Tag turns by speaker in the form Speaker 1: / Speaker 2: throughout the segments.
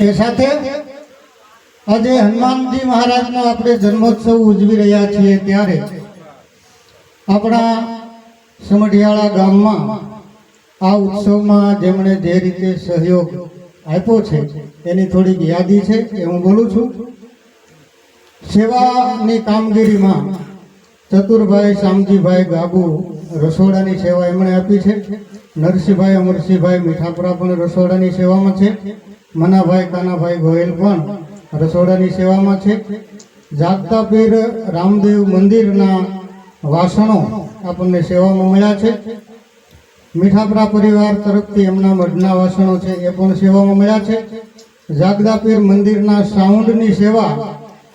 Speaker 1: એ સાથે આજે હનુમાનજી મહારાજનો આપણે જન્મોત્સવ ઉજવી રહ્યા છીએ ત્યારે આપણા સમઢિયાળા ગામમાં આ ઉત્સવમાં જેમણે જે રીતે સહયોગ આપ્યો છે, એની થોડીક યાદી છે એ હું બોલું છું. સેવાની કામગીરીમાં ચતુરભાઈ શામજીભાઈ ગાબુ રસોડાની સેવા એમણે આપી છે. નરસિંહભાઈ અમરસિંહભાઈ મીઠાપુરા પણ રસોડાની સેવામાં છે. મનાભાઈ કાનાભાઈ ગોયલ પણ રસોડાની સેવામાં છે. જાગતા પીર રામદેવ મંદિરના વાસણો આપણને સેવામાં મળ્યા છે. મીઠાપરા પરિવાર તરફથી એમના મઢના વાસણો છે એ પણ સેવામાં મળ્યા છે. જાગદા પીર મંદિરના સાઉન્ડની સેવા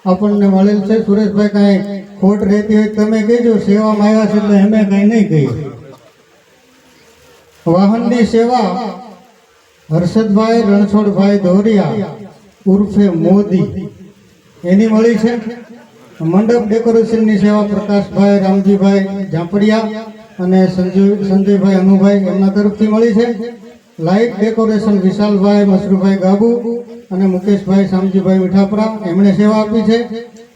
Speaker 1: આપણને મળેલ છે. સુરેશભાઈ કાંઈ ખોટ રહેતી હોય તમે કહેજો, સેવામાં આવ્યા છે એટલે અમે કંઈ નહીં કહીએ. વાહનની સેવા હર્ષદભાઈ રણછોડભાઈ દોરિયા ઉર્ફે મોદી. એની મળી છે મંડપ ડેકોરેશનની સેવા પ્રકાશભાઈ, રામજીભાઈ ઝાંપડિયા અને સંજય સંજયભાઈ અનુભાઈ એમના તરફથી મળી છે. લાઇટ ડેકોરેશન વિશાલભાઈ, મસરૂભાઈ ગાબુ અને મુકેશભાઈ, શામજીભાઈ મીઠાપરા એમણે સેવા આપી છે.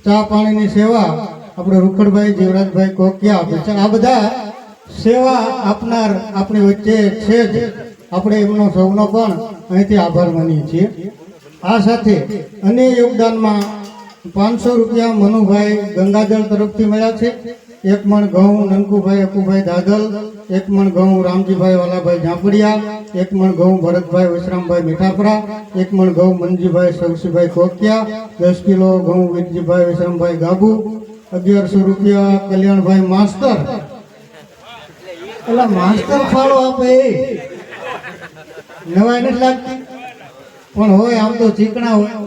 Speaker 1: ચા પાણીની સેવા આપણે રૂખડભાઈ, જીવરાજભાઈ કોકિયા આપે છે. આ બધા સેવા આપનાર આપણી વચ્ચે છે જ. આપણે એમનો સૌનો પણ અહીંથી આભાર માનીએ છીએ. આ સાથે અન્ય યોગદાનમાં પાંચસો રૂપિયા મનુભાઈ ગંગાજળ તરફથી મળ્યા છે. એક મણ ઘઉં નનકુભાઈ, અકુભાઈ દાદલ, એક મણ ઘઉં રામજીભાઈ વાલાભાઈ ઝાંપડિયા, એક મણ ઘઉં ભરતભાઈ વિશ્રામભાઈ મીઠાપરા, એક મણ ઘઉં મનજીભાઈ સવસીભાઈ કોકિયા દસ કિલો ઘઉં વિરજીભાઈ વિશ્રામભાઈ ગાબુ, અગિયારસો રૂપિયા કલ્યાણભાઈ માસ્તર. એટલે માસ્તર ફાળો આપે એ નવાઈ નથી લાગતી. પણ હોય આમ તો ચીકણા હોય.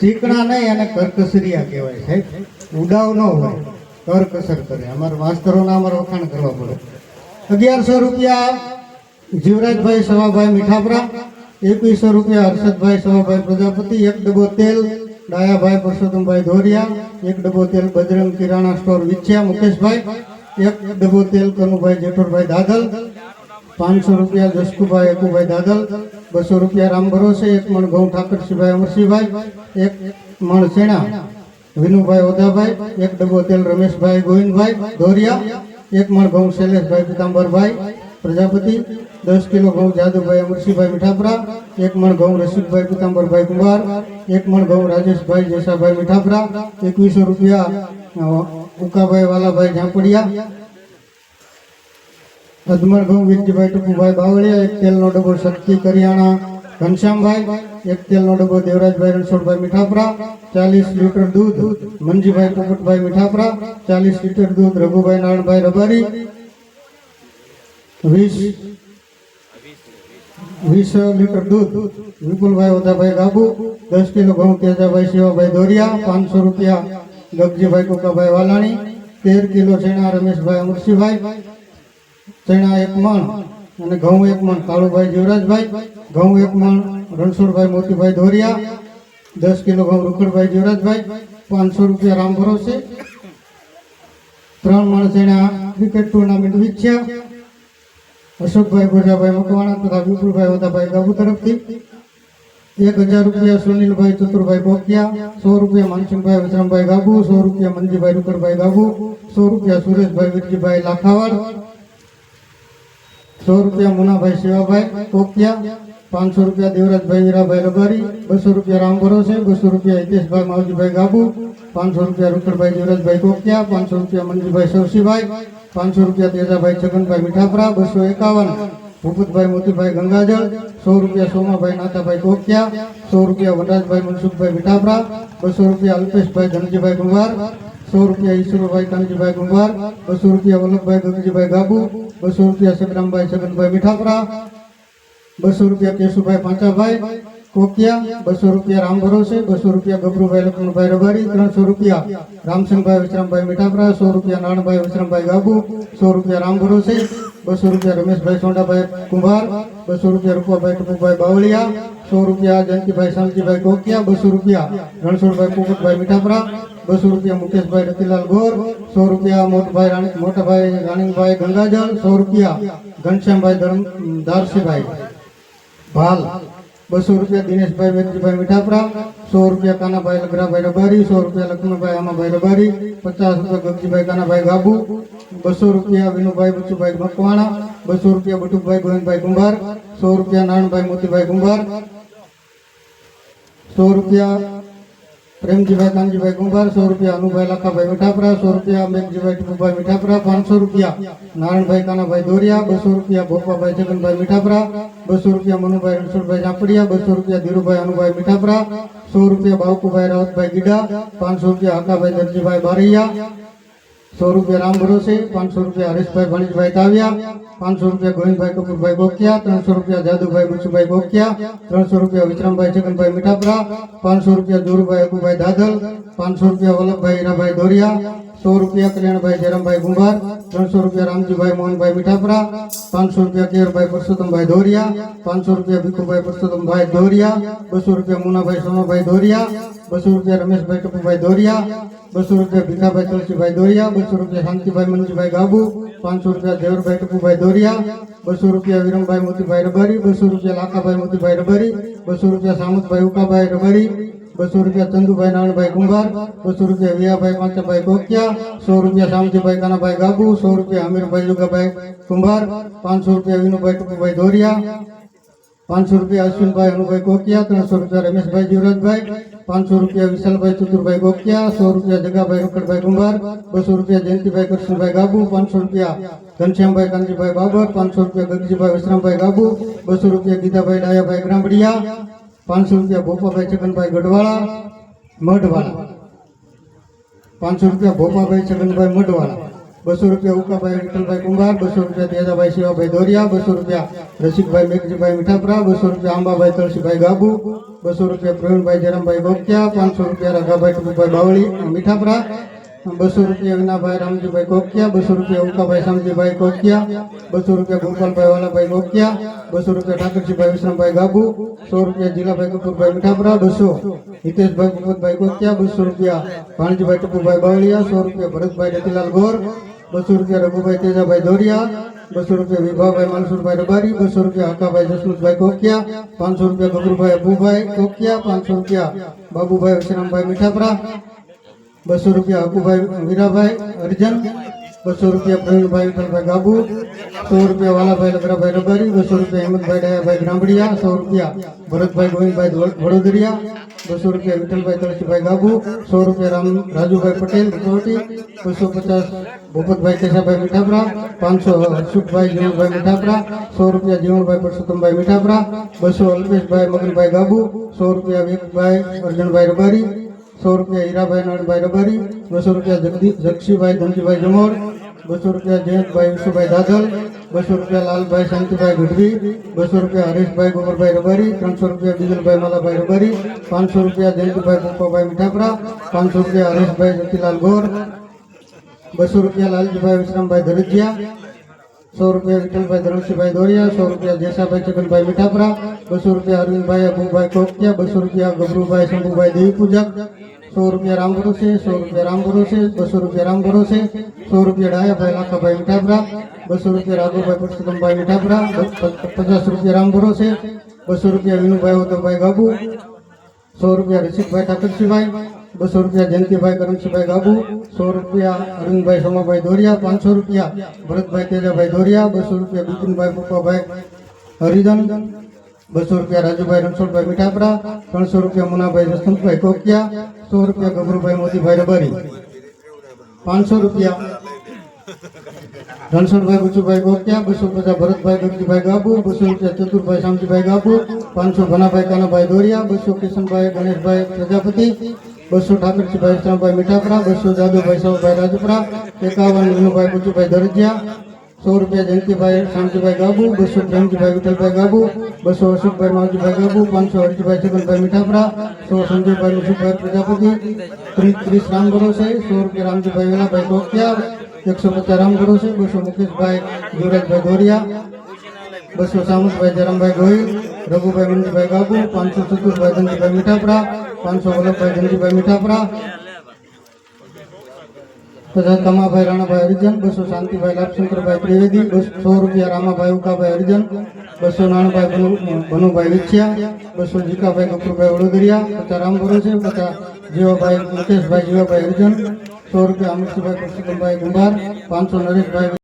Speaker 1: ચીકણા નહીં અને કરકસરિયા કહેવાય સાહેબ. ઉડાવ ન હોય, કરકસર કરે. અમારા માસ્તરોના અમારે વખાણ કરવા પડે. અગિયારસો રૂપિયા જીવરાજભાઈ સવાભાઈ મીઠાપરા, એકવીસો રૂપિયા હર્ષદભાઈ સવાભાઈ પ્રજાપતિ, એક ડબ્બો તેલ ડાયાભાઈ પરસોત્તમભાઈ ધોરિયા, એક ડબ્બો તેલ બજરંગ કિરાણા સ્ટોર વિછ્યા મુકેશભાઈ, એક ડબ્બો તેલ કનુભાઈ જેઠોરભાઈ દાદલ પાંચસો રૂપિયા જસકુભાઈ એકુભાઈ દાદલ, બસો રૂપિયા રામ ભરોસે એક મણ ઘઉં ઠાકરસિંહભાઈ, અમરસિંહભાઈ, એક મણ સેણા, વિનુભાઈ ઓદાભાઈ એક ડબ્બો તેલ રમેશભાઈ ગોવિંદભાઈ, ધોરિયા, એક મણ ઘઉં શૈલેષભાઈ પિતાંબરભાઈ, પ્રજાપતિ, દસ કિલો ઘઉં જાદુભાઈ, અમરસિંહભાઈ મીઠાપરા, એક મણ ઘઉં રસિકભાઈ પિતાંબરભાઈ કુંભાર, એક મણ ઘઉં રાજેશભાઈ જેસાભાઈ મીઠાપરા, એકવીસો રૂપિયા ઉકાભાઈ વાલાભાઈ ઝાંપડિયા અજમર ઘઉં વિજયભાઈ ટુકુભાઈ બાવળિયા એક તેલનો ડબ્બો શક્તિ કરિયાણા ઘનશ્યામભાઈ એક તેલનો ડબ્બો દેવરાજભાઈ રણછોડભાઈ મીઠાપરા ચાલીસ લીટર દૂધ મંજીભાઈ પોપટભાઈ મીઠાપરા ચાલીસ લીટર દૂધ રઘુભાઈ નારણભાઈ રબારી વીસ વીસ લીટર દૂધ વિપુલભાઈ ઓધાભાઈ ગાબુ દસ કિલો ઘઉં તેજાભાઈ શિવાભાઈ દોરિયા પાંચસો રૂપિયા ગગજીભાઈ કુકાભાઈ વાલાણી તેર કિલો ચણા રમેશભાઈ અમરસિંહભાઈ ચણા એક મણ અને ઘઉં એક મણ, કાળુભાઈ જીવરાજભાઈ, ઘઉં એક મણ, રણછોડભાઈ મોતીભાઈ ધોરિયા, દસ કિલો ઘઉં રૂખડભાઈ જીવરાજભાઈ, પાંચસો રૂપિયા રામ ભરોસે. ત્રણ મણ ચણા ક્રિકેટ ટુર્નામેન્ટ વિચ્યા અશોકભાઈ ગોજાભાઈ મકવાણા તથા વિપુલભાઈ વદાભાઈ ગાબુ તરફથી. એક હજાર રૂપિયા સુનિલભાઈ ચતુરભાઈ કોકિયા સો રૂપિયા માનસિંહભાઈ વિશ્રામભાઈ ગાબુ, સો રૂપિયા મંજીભાઈ રૂકડભાઈ ગાબુ, સો રૂપિયા સુરેશભાઈ વિરજીભાઈ લાખાવાડ સો રૂપિયા મુનાભાઈ શિવાભાઈ, કોકિયા, પાંચસો રૂપિયા દેવરાજભાઈ વીરાભાઈ રબારી, બસો રૂપિયા રામ ભરોસે બસો રૂપિયા હિતેશભાઈ, માવજીભાઈ ગાબુ, પાંચસો રૂપિયા રૂકડભાઈ દેવરાજભાઈ કોકિયા, પાંચસો રૂપિયા મંજીભાઈ સવસીભાઈ પાંચસો રૂપિયા તેજાભાઈ છગનભાઈ મીઠાપરા, બસો એકાવન, ભૂપતભાઈ મોતીભાઈ ગંગાજળ, સો રૂપિયા સોમાભાઈ નાતાભાઈ કોકિયા, સો રૂપિયા વનરાજભાઈ મનસુખભાઈ મીઠાપરા, બસો રૂપિયા અલ્પેશભાઈ ધનજીભાઈ કુંભાર સો રૂપિયા ઈશ્વરભાઈ કાનજીભાઈ કુંભાર બસો રૂપિયા વલ્લભભાઈ ગગજીભાઈ ગાબુ બસો રૂપિયા સગરામભાઈ છગનભાઈ મીઠાપરા બસો રૂપિયા કેશુભાઈ પાંચાભાઈ કોકિયા બસો રૂપિયા રામ ભરોસે બસો રૂપિયા ગભરુભાઈ લક્ષ્મણભાઈ રબારી ત્રણસો રૂપિયા રામસિંહભાઈ વિશ્રામભાઈ મીઠાપરા સો રૂપિયા નારણભાઈ વિશ્રામભાઈ ગાબુ સો રૂપિયા રામ ભરોસે બસો રૂપિયા રમેશભાઈ સોંડાભાઈ કુંભાર બસો રૂપિયા રૂપાભાઈ ટપુભાઈ બાવળિયા સો રૂપિયા જયંતિભાઈ શાંતિભાઈ કોકિયા બસો રૂપિયા રણછોડભાઈ પોપટભાઈ મીઠાપરા બસો રૂપિયા મુકેશભાઈ રતિલાલ ગોર સો રૂપિયા મોટભાઈ રાણી મોટાભાઈ રાણીભાઈ ગંગાજળ સો રૂપિયા ઘનશ્યામભાઈ ધરમ દારસીભાઈ ભાલ બસો રૂપિયા દિનેશભાઈ વેદજીભાઈ મીઠાપરા સો રૂપિયા કાનાભાઈ લગરાભાઈ રબારી સો રૂપિયા લક્ષ્મણભાઈ આમાભાઈ રબારી પચાસ રૂપિયા ગગજીભાઈ કાનાભાઈ ગાબુ બસો રૂપિયા વિનુભાઈ બચુભાઈ મકવાણા બસો રૂપિયા બટુભાઈ ગોવિંદભાઈ કુંભાર સો રૂપિયા નારણભાઈ મોતીભાઈ કુંભાર સો રૂપિયા પ્રેમજીભાઈ કાનજીભાઈ કુંભાર સો રૂપિયા અનુભાઈ લાખાભાઈ મીઠાપરા સો રૂપિયા મેઘજીભાઈ ટીપુભાઈ મીઠાપરા પાંચસો રૂપિયા નારાયણભાઈ કાનાભાઈ દોરિયા બસો રૂપિયા ભોપાભાઈ છગનભાઈ મીઠાપરા બસો રૂપિયા મનુભાઈ રણછોડભાઈ ચાપડિયા બસો રૂપિયા ધીરુભાઈ અનુભાઈ મીઠાપરા સો રૂપિયા બાવકુભાઈ રાવતભાઈ ગીડા પાંચસો રૂપિયા હકાભાઈ દરજીભાઈ બારૈયા સો રૂપિયા રામ ભરોસે પાંચસો રૂપિયા હરેશભાઈ ભણીશભાઈ તાવ્યા પાંચસો રૂપિયા ગોવિંદભાઈ કપૂરભાઈ ગોખિયા ત્રણસો રૂપિયા જાદુભાઈ બચુભાઈ ગોખિયા ત્રણસો રૂપિયા વિક્રમભાઈ છગનભાઈ મીઠાપરા પાંચસો રૂપિયા જોરુભાઈ અકુભાઈ દાદલ પાંચસો રૂપિયા વલ્લભભાઈ હીરાભાઈ દોરિયા સો રૂપિયા કલ્યાણભાઈ જયરામભાઈ ગુંભાર ત્રણસો રૂપિયા રામજીભાઈ મોહનભાઈ મીઠાપરા પાંચસો રૂપિયા કેરભાઈ પરસોત્તમભાઈ દોરિયા પાંચસો રૂપિયા ભીખુભાઈ પરસોત્તમભાઈ દોરિયા બસો રૂપિયા મુનાભાઈ સોમાભાઈ દોરિયા બસો રૂપિયા રમેશભાઈ ટપુભાઈ દોરિયા બસો રૂપિયા ભીખાભાઈ તુલસીભાઈ દોરિયા બસો રૂપિયા શાંતિભાઈ મનજીભાઈ ગાબુ પાંચસો રૂપિયા દેવરભાઈ ટપુભાઈ દોરિયા બસો રૂપિયા વિરમભાઈ મોતીભાઈ રબારી બસો રૂપિયા લાખાભાઈ મોતીભાઈ રબારી બસો રૂપિયા સામતભાઈ ઉકાભાઈ રબારી બસો રૂપિયા ચંદુભાઈ નારણભાઈ કુંભાર બસો રૂપિયા વિયાભાઈ પાંચભાઈ ગોકિયા સો રૂપિયા શામજીભાઈ કાનાભાઈ ગાબુ સો રૂપિયા અમીરભાઈ યુગાભાઈ કુંભાર પાંચસો રૂપિયા વિનુભાઈ ટપુભાઈ દોરિયા પાંચસો રૂપિયા અશ્વિનભાઈ અનુભાઈ કોકિયા ત્રણસો રૂપિયા રમેશભાઈ જીવરાજભાઈ પાંચસો રૂપિયા વિશાલભાઈ ચતુરભાઈ કોકિયા સો રૂપિયા જગાભાઈ રોકડભાઈ કુંભાર બસો રૂપિયા જયંતિભાઈ કૃષ્ણભાઈ ગાબુ પાંચસો રૂપિયા ઘનશ્યામભાઈ કાનજીભાઈ બાબર પાંચસો રૂપિયા ગગજીભાઈ વિશ્રામભાઈ ગાબુ બસો રૂપિયા ગીતાભાઈ ડાયાભાઈ ગ્રામડિયા પાંચસો રૂપિયા ભોપાભાઈ છગનભાઈ ગઢવાળા મઢવાળા પાંચસો રૂપિયા ભોપાભાઈ છગનભાઈ મઢવાળા બસો રૂપિયા ઉકાભાઈ વિઠ્ઠલભાઈ કુંભાર બસો રૂપિયા તેજાભાઈ શિવાભાઈ દોરિયા બસો રૂપિયા રસિકભાઈ મેઘજીભાઈ મીઠાપરા બસો રૂપિયા આંબાભાઈ તુલસીભાઈ ગાબુ બસો રૂપિયા પ્રવીણભાઈ જયરામભાઈ બોકિયા પાંચસો રૂપિયા રાઘાભાઈ ટુકુભાઈ બાવળી મીઠાપરા બસો રૂપિયા વિનાભાઈ રામજીભાઈ કોકિયા બસો રૂપિયા ઉકાભાઈ શામજીભાઈ કોકિયા બસો રૂપિયા ગોપાલભાઈ વાલાભાઈ કોકિયા બસો રૂપિયા ઠાકરજીભાઈ વિશ્રામભાઈ ગાબુ સો રૂપિયા જીલાભાઈ કપૂરભાઈ મીઠાપરા બસો હિતેશભાઈ ભગવતભાઈ કોકિયા બસો રૂપિયા ભાણજીભાઈ ટપુભાઈ બાવળિયા સો રૂપિયા ભરતભાઈ રતિલાલ ગોર બસો રૂપિયા રઘુભાઈ તેજાભાઈ દોરિયા બસો રૂપિયા વિભાભાઈ મનસુરભાઈ રબારી, બસો રૂપિયા હકાભાઈ જસમુખભાઈ કોકિયા, પાંચસો રૂપિયા ગગરુભાઈ અબુભાઈ કોકિયા, પાંચસો રૂપિયા બાબુભાઈ વિશ્રામભાઈ મીઠાપરા, બસો રૂપિયા હકુભાઈ વીરાભાઈ અર્જન બસો રૂપિયા પ્રવીણભાઈ વિઠ્ઠલભાઈ ગાબુ, સો રૂપિયા વાલાભાઈ લગરાભાઈ રબારી, બસો રૂપિયા હેમંતભાઈ ડાયાભાઈ ગ્રામડિયા, સો રૂપિયા ભરતભાઈ ગોવિંદભાઈ વડોદરિયા બસો રૂપિયા વિઠ્ઠલભાઈ તળસીભાઈ ગાબુ, સો રૂપિયા રામ રાજુભાઈ પટેલ ભટોટી બસો પચાસ ભૂપતભાઈ કેશાભાઈ મીઠાપરા, પાંચસો હર્ષુખભાઈ જીવણભાઈ મીઠાપરા, સો રૂપિયા જીવણભાઈ પરસોત્તમભાઈ મીઠાપરા, બસો અલ્પેશભાઈ મગનભાઈ ગાબુ, સો રૂપિયા વિવેકભાઈ અર્જુનભાઈ રબારી સો રૂપિયા હીરાભાઈ નારાયણભાઈ રબારી, બસો રૂપિયા જગદી, જગશીભાઈ ધનજીભાઈ જમોર, બસો રૂપિયા જયંતભાઈ વિશુભાઈ દાદલ બસો રૂપિયા લાલભાઈ શાંતિભાઈ ગઢવી, બસો રૂપિયા હરેશભાઈ ગોબરભાઈ રબારી, ત્રણસો રૂપિયા બીજલભાઈ માલાભાઈ રબારી, પાંચસો રૂપિયા જયંતભાઈ પોપાભાઈ મીઠાપરા, પાંચસો રૂપિયા હરેશભાઈ રતિલાલ ગોર, બસો રૂપિયા લાલજીભાઈ વિશ્રામભાઈ ધરજીયા સો રૂપિયા વિઠ્ઠલભાઈ ધરમસિંહભાઈ દોરિયા સો રૂપિયા જેસાભાઈ છગનભાઈ મીઠાપરા બસો રૂપિયા અરવિંદભાઈ અબુભાઈ કોકિયા બસો રૂપિયા ગભરુભાઈ શંભુભાઈ દેવી પૂજક સો રૂપિયા રામ ભરોસે સો રૂપિયા રામ ભરોસે બસો રૂપિયા રામ ભરોસે સો રૂપિયા ડાયાભાઈ લાખાભાઈ મીઠાપરા બસો રૂપિયા રાઘુભાઈ પરસોત્તમભાઈ મીઠાપરા પ- પચાસ રૂપિયા રામ ભરોસે બસો રૂપિયા વિનુભાઈ ઉદ્ધવભાઈ ગાબુ સો રૂપિયા રસિકભાઈ ઠાકરસિંહભાઈ બસો રૂપિયા જયંતિભાઈ કરમસિંહભાઈ ગાબુ સો રૂપિયા અરવિંદભાઈ સોમાભાઈ દોરિયા પાંચસો રૂપિયા ભરતભાઈ તેજાભાઈ દોરિયા બસો રૂપિયા બિપિનભાઈ પપ્પાભાઈ હરિજન બસો રૂપિયા રાજુભાઈ રણછોડભાઈ મીઠાપરા ત્રણસો રૂપિયા મુનાભાઈ જસવંતભાઈ કોકિયા સો રૂપિયા ગભરુભાઈ મોતીભાઈ રબારી પાંચસો રૂપિયા રણછોડભાઈ બચુભાઈ ગોકિયા બસો પચાસ ભરતભાઈ ગગજીભાઈ ગાબુ બસો રૂપિયા ચતુરભાઈ શામજીભાઈ ગાબુ પાંચસો ભનાભાઈ કાનાભાઈ દોરિયા બસો કિશનભાઈ ગણેશભાઈ પ્રજાપતિ બસો ઠાકરજીભાઈ વિશ્રામભાઈ મીઠાપરા બસો જાદુભાઈ સૌભાઈ રાજપરા એકાવન વિનુભાઈ બચુભાઈ દરજિયા સો રૂપિયા જયંતિભાઈ શાંતિભાઈ ગાબુ બસો પ્રેમજીભાઈ વિઠ્ઠલભાઈ ગાબુ બસો અશોકભાઈ માવજીભાઈ ગાબુ પાંચસો હરજીભાઈ છગનભાઈ મીઠાપરા સો સંજયભાઈ મુસુભાઈ પ્રજાપતિ ત્રીસ ત્રીસ રામ ભરોસે સો રૂપિયા રામજીભાઈ વેલાભાઈ કોકિયા એકસો પચાસ રામ ભરોસે બસો મુકેશભાઈ યુવરાજભાઈ દોરિયા બસો સામંતભાઈ જયરામભાઈ ગોહિલ રઘુભાઈ મંજીભાઈ ગાબુ પાંચસો ચતુરભાઈ ધનજીભાઈ મીઠાપરા પાંચસો વલ્લભભાઈ ધનજીભાઈ મીઠાપરા પચાસ કમાભાઈ રાણાભાઈ હરિજન બસો શાંતિભાઈ લાભશંકરભાઈ ત્રિવેદી બસો સો રૂપિયા રામાભાઈ ઉકાભાઈ હરિજન બસો નાણાભાઈ ભનુ- ભનુભાઈ વિછિયા બસો જીકાભાઈ કપૂરભાઈ વડોદરિયા પચાસ રામ ભરોસે પચાસ જીવાભાઈ મુકેશભાઈ જીવાભાઈ હરિજન સો રૂપિયા અમિતસિંહભાઈ કૃષ્ણભાઈ ગુંભાર પાંચસો નરેશભાઈ